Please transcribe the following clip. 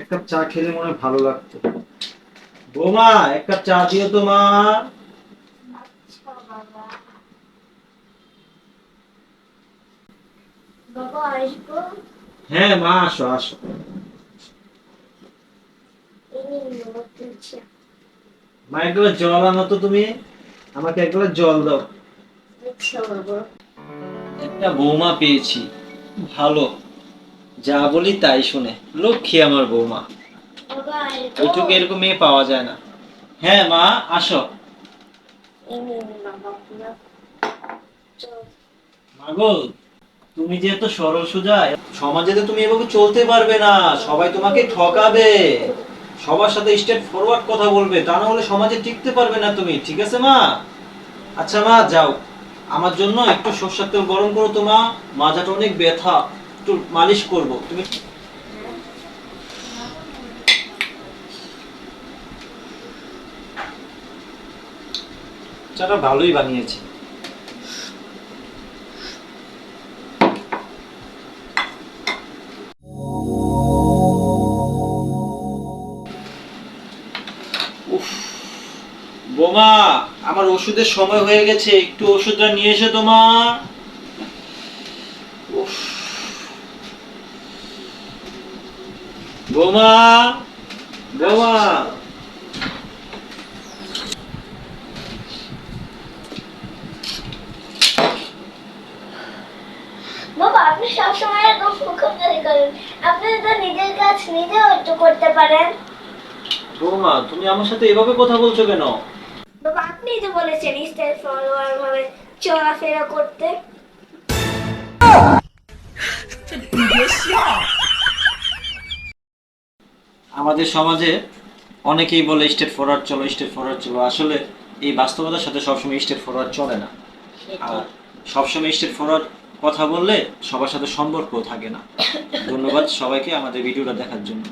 এক কাপ চা খেলে মনে হয় ভালো লাগতো। বৌমা এক কাপ চা দিও তো মা। হ্যাঁ মা আসো আসো। মা এক গ্লাস জল আনো তো তুমি। আমাকে এক গ্লাস জল দাও। আচ্ছা একটা বৌমা পেয়েছি। ভালো। যা বলি তাই শুনে। লক্ষ্মী আমার বৌমা। ওইটুকু এরকম মেয়ে পাওয়া যায় না। হ্যাঁ মা, আসো। মাগল তুমি যে এত সরল সোজা, সমাজে তো তুমি এভাবে চলতে পারবে না। সবাই তোমাকে ঠকাবে। সবার সাথে স্টেট ফরওয়ার্ড কথা বলবে। তা না হলে সমাজে টিকতে পারবে না তুমি। ঠিক আছে, মা? আচ্ছা মা, যাও। আমার জন্য একটু সর্ষের তেল গরম করো তো, মা। মাজাটা অনেক ব্যথা। একটু মালিশ করব, তুমি চাটা ভালোই বানিয়েছি বোমা, আমার ওষুধের সময় হয়ে গেছে, একটু ওষুধটা নিয়ে এসো তো মা উফ। বোমা বোমা। বাবা আপনি সবসময় এরকম মুখোমুখি করেন। আপনি তো নিজের কাজ নিজেও একটু করতে পারেন। বোমা তুমি আমার সাথে এভাবে কথা বলছো কেন? বাবা আপনি যে বলেছেন স্টাইল ফলোয়ার ভাবে চলাফেরা করতে। আমাদের সমাজে অনেকেই বলে স্টেট ফরওয়ার্ড চলো স্টেট ফরওয়ার্ড চলো। আসলে এই বাস্তবতার সাথে সবসময় স্টেট ফরওয়ার্ড চলে না। আর সবসময় স্টেট ফরওয়ার্ড কথা বললে সবার সাথে সম্পর্ক থাকে না। ধন্যবাদ সবাইকে আমাদের ভিডিওটা দেখার জন্য।